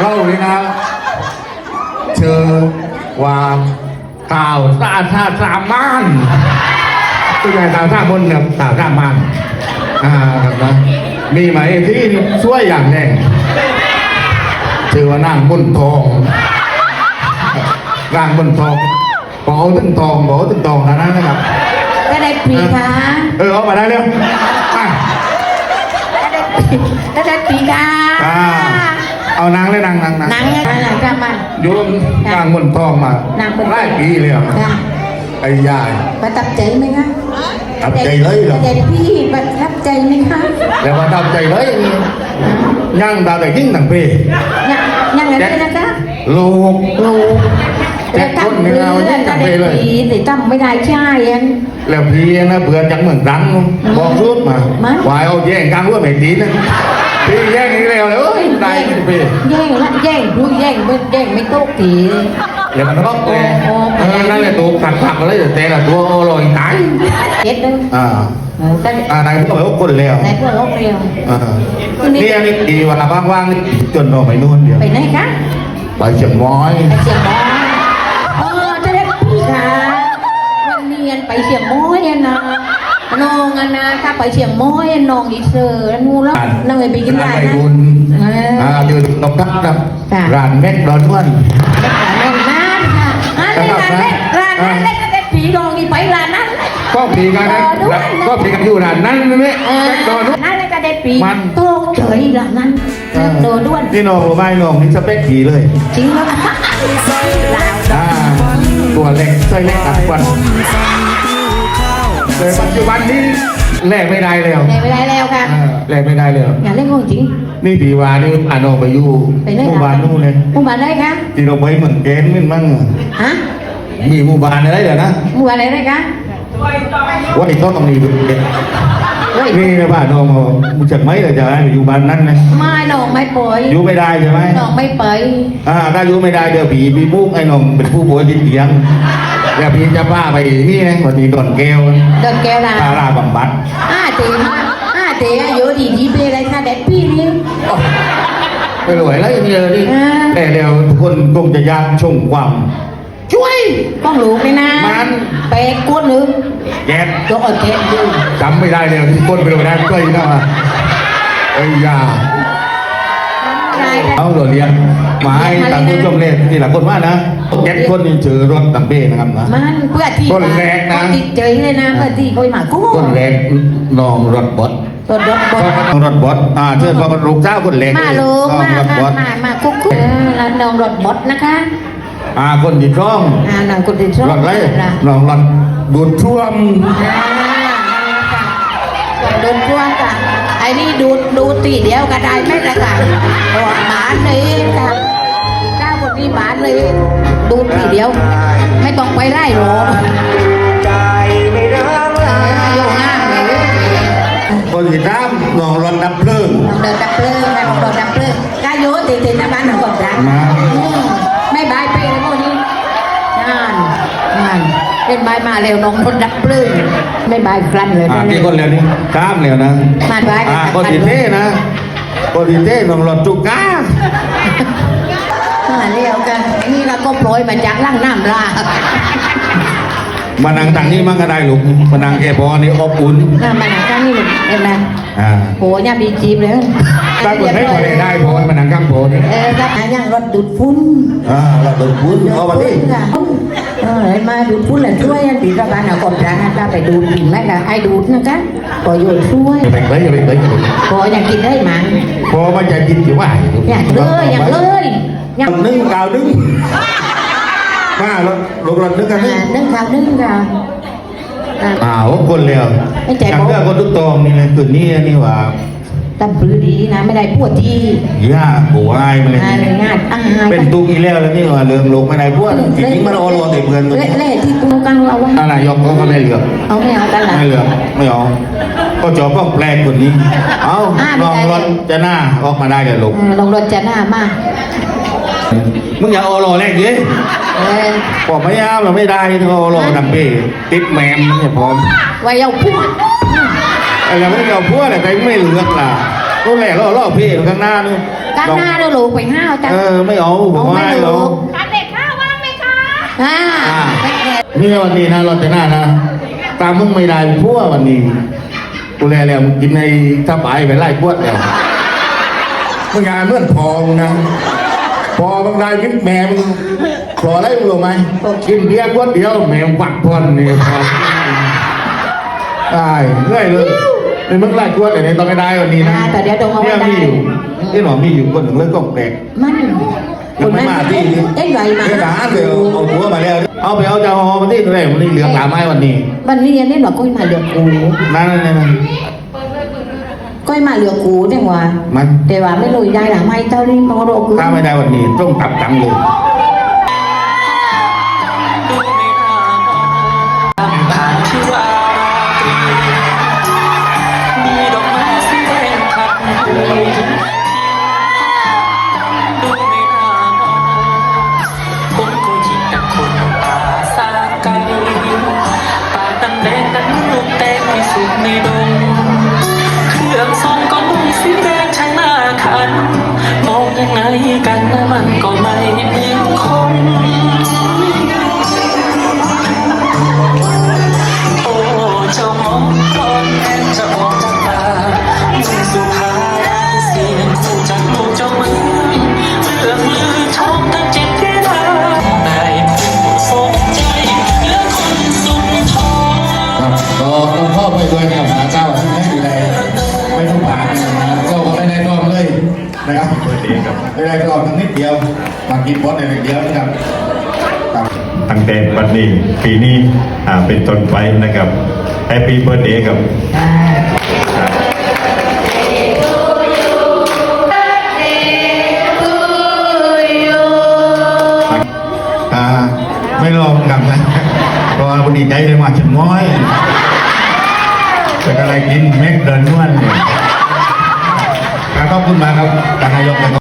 เล่าเลยนะเจอความข่าวสาธาสามานตัวใหญ่ข่าวสามนเนี่ยข่าวสามานอ่าครับนะมีไหมที่ช่วยอย่างแน่ชื่อว่านางบุญทองนางบุญทองบอกเอาตึงทองบอกเอาตึงทองนะนะครับก็ได้ปีคะเออเอามาได้เร็วอะก็ได้ปีคะอ่า เอานางเลยนางนางนางหนังเนี่ยหนังจะมันโยมนางบนทองมานางบนทอง หลายปีเลยอะค่ะไอ้ยายประทับใจไหมคะตับใจเลยเหรอเด็กพี่ประทับใจไหมคะแล้วว่าตับใจเลยย่างตาแต่ยิ่งต่างปียังยังไงด้วยนะคะลูกลูกแจ็คคนนี่เรายิ่งต่างปีเลยปีแต่จำไม่ได้ใช่ยันแล้วพี่นะเบื่อจังเหมือนรังบอกรุดมามาวายเอาแย่งกลางรั้วไม่ตีนะพี่แย่งอีกแล้วเลย เอ้ยได้ไม่ปีแย่งละแย่งดูดแย่งไม่แย่งไม่โต๊ะตีแล้วมันก็แกโอ้โอ้เออนั่นแหละตัวตัดผักอะไรแต่ละตัวอ้ลอยตายเจ็ดเลยอ่าออก็อ่านายพวกเขาคนแล้วในเพื่อนโรงเรียนอ่านี่อันนี้ดีเวลาว่างๆนี่จนเราไปนู่นเดียวไปไหนคะไปเชียงม้อยไปเชียงม้อยเออจะได้พี่คะวันเนี้อันไปเชียงม้อยนะน้องอันนะถ้าไปเชียงม้อยน้องอีเซอร์แล้วงูแล้วนั่งไปกินร้าได้นะ อออ่าอยู่ตรงนั้นครับค่ะร้านแม็กดอนวัน ร้านนั้นค่ะร้านนั้นร้านนั้นเล่นแต่ผีดองนี่ไปร้านนั้นก็ผีกันนะเออด้วยก็ผีกันอยู่ร้านนั้นไหมเออแม็กดอนวันนั่นเลยก็ได้ปีมันโตกเฉยร้านนั้นโดนด้วนนี่น้องรู้ไหมน้องนี่สเปคผีเลยจริงแล้วนะอ่าตัวเล็กไส้เล็กอัดควัน แต่ปัจจุบันนี้แลกไม่ได้แล้วไหนไม่ได้แล้วค่ะอ่าแลกไม่ได้แล้ว อย่าเล่นงงจริง นี่ผีวานี่อ่านออกไปอยู่ไปไหนหมู่บ้านนู่นเลยหมู่บ้านได้คะที่เราไปเหมือนแกนนี่มั่งฮะมีหมู่บ้านอะไรเดี๋ยวนะหมู่บ้านอะไรได้คะว่าไอ้ต้องมีดูเด็กเฮ้ย นี่นะบ้านน้องบอกมึงจากไหมเลยจะให้ไปอยู่บ้านนั้นนะไม่น้องไม่ปล่อยอยู่ไม่ได้ใช่ไหมน้องไม่ไปอ่าถ้าอยู่ไม่ได้เดี๋ยวผีมีมุกไอ้น้องเป็นผู้ป่วยติดเตียงเดี๋ยวพี่จะพาไปนี่ไงคนนี้ก่อนแก้วเดินแก้วลาพาราบำบัดอ้าเตะมาอ้าเตะอายุดีดีเปอะไรค่ะเด็ดพี่นี่โอ้ไปรวยแล้วอย่างเงี้ยนี่อ่าแต่เดี๋ยวทุกคนคงจะอยากชมความ ช่วยต้องรู้ไหมนะมันไปกวนหรือแกยกเอาเทปดูจำไม่ได้เลยทุกคนไปรวยได้ก็อีกนะเอ้ยอยาได้เอาโดดเรียนมาให้ต่างผู้ชมเล่นที่หลังคนว่านะแจ็คคนนี้เจอรถตังเบ้นะครับนะ มันเพื่อที่ต้นแรกนะติดเจยเลยนะเพื่อที่คอยมากู้คนแรกน้องรถบดตัวรถบดน้องรถบดอ่าเชิญพ่อมาลูกเจ้าคนแรกมาเลยลูกน้องมารถบมาดมามากุ๊กกุ๊กเออแล้วน้องรถบดนะคะ อ่าคนที่ช่องอ่าน้องคนที่ชอบรถไรนะน้องรถดูดท่วมอ่าโดนพวงค่ะไอ้นี่ดูดูตีเดียวก็ได้ไหมล่ะค่ะตัวหมาเลยค่ะเจ้าคนนี้หมาเลย ดูตีเดียว ไม่ต้องไปไล่หรอกโยงง่ายเลยคนที่ตามน้องรถดับเพลิงเดินดับเพลิงนะเดินดับเพลิงกายโยตีตีนะบ้านหนังกดรัก เป็นบายมาเร็วน้องคนดับเพลิงไม่บายกลั้นเลยอ่ากี่คนแล้วนี่ตามแล้วนะมาบายอ่าคนที่เท่นะคนที่เท่น้องรถจุก้ามาเร็วกันไอ้นี่เราก็โปรยมาจากล่างน้ำลามานั่งต่างนี้มันก็ได้ลูกมานั่งแกบอนี่อบอุ่นน้ำมันข้างนี้ลูกเห็นไหมอ่าโหเนี่ยมีจีบเลยถ้าคนให้คนได้พอมานั่งข้างโพนี่เออครับอย่างรถดูดฝุ่นอ่าเราโดนปุ้นเอามาดิค่ะเออมา ดูดฝุ่นเลยช่วยอันตีระบายหนักกดรักนะคะไปดูดกินไหมล่ะไอ้ดูดนะคะก็โยนช่วยอย่าไปเลยอย่าไปเลยพออยากกินได้มันพอมันจะกินอยู่ว่าอยากเลยอยากเลยอยากนึ่งกาวนึ่งมารถรถรถนึกกันนึอ่างนึ่งข้าวนึ่งข้าวอ่าอ้าวคนแล้วไม่ใจจำบอกเรื่องคนทุกตองนี่เลยคืนนี้นี่ว่า ตำปลือดีนะไม่ได้พวดที่ย่าโหอายมาเลยอ่าในงานอ่าเป็นตุกอีแล้วแล้วนี่ว่าเรื่องลงไม่ได้พวกจริงๆมันโอโลติเพื่อนมันเละเละที่กูกังเราว่าอะไรยกก็ไม่เหลือกเอาไม่เอากันละไม่เหลือกไม่เอาก็จอบก็แปลกคนนี้ เอาอ่าไม่ลองได้รถจะหน้าออกมาได้เลยลูกเออลงรถจะหน้ามากมึงอย่าโอโลแรกดิเออบอกไม่เอาเราไม่ได้ที่โอโลดังเป้ติดแมมเนี่ยพร้อมไว้เอาพูด อะไรไม่เอาพวกอะไรไปไม่เหลือกล่ะก็แหละล่อล่อเพ่ข้างหน้านู่นกก้าวหน้าเราลูกไปห้าวจ้ะเออไม่เอาผมว่าไม่ไม่ลูเอากอ่าอ่าไม่เผ็ดนี่วันนี้นะรถจะหน้านะตามมึงไม่ได้พัววันนี้กูแลแล้วมึงกินในถ้าไปไปไล่พวดแล้วมึงงานเมื่อนพองนะพอมึงได้กินแม่มึงพอได้มึงรู้ไหมกินเบียร์ขวดเดียวแม่งปักพอนนี่พอได้เรื่อยเลย ในเมึงไล่ขวดแต่ในต้องไม่ได้วันนี้นะอ่าแต่เดี๋ยวตรงเอาไว้เนี่ยได้ มีอยู่ที่หนอมีอยู่คนหนึ่งเรื่องกล้องแตกมันยังไม่มาที่นี่เอ้ยใหญ่มาเรื่องอาหาเดี๋ยวเอาหัวมาแล้ว เอาไปเอาจ้าหอมาที่ตัวไหนมันนี่เหลือสามไม้วันนี้วันนี้นี่หรอก้อยมาเหลือกูนั่นนั่นนั่นก้อยมาเหลือกูเนี่ยว่ามันแต่ว่าไม่รู้ได้หรือไม่เจ้านี่มองโรกูถ้าไม่ได้วันนี้ต้องตับตังเลย ยิ่งแต่คนตาสาไกลตาดำแดงนั้นลูกแตงมีสุกในดงเครื่องทรงก็นุ่งสีแดงช่างน่าขันมองยังไงกันนะมันก็ไม่เป็นคง ไม่ได้กล้องทั้งนิดเดียวมากินบอสในเดียวนะครับครับตั้งแต่วันนี้ปีนี้อ่าเป็นต้นไปนะครับแฮปปี้เบิร์ดเดย์ครับอ่าไม่ลองกับนะเพราะว่าวันดีใจเลยมาถึงน้อยเป็นอะไรกินเม็กเดินนวลเนี่ยขอบคุณมากครับท่านนายกนะครับ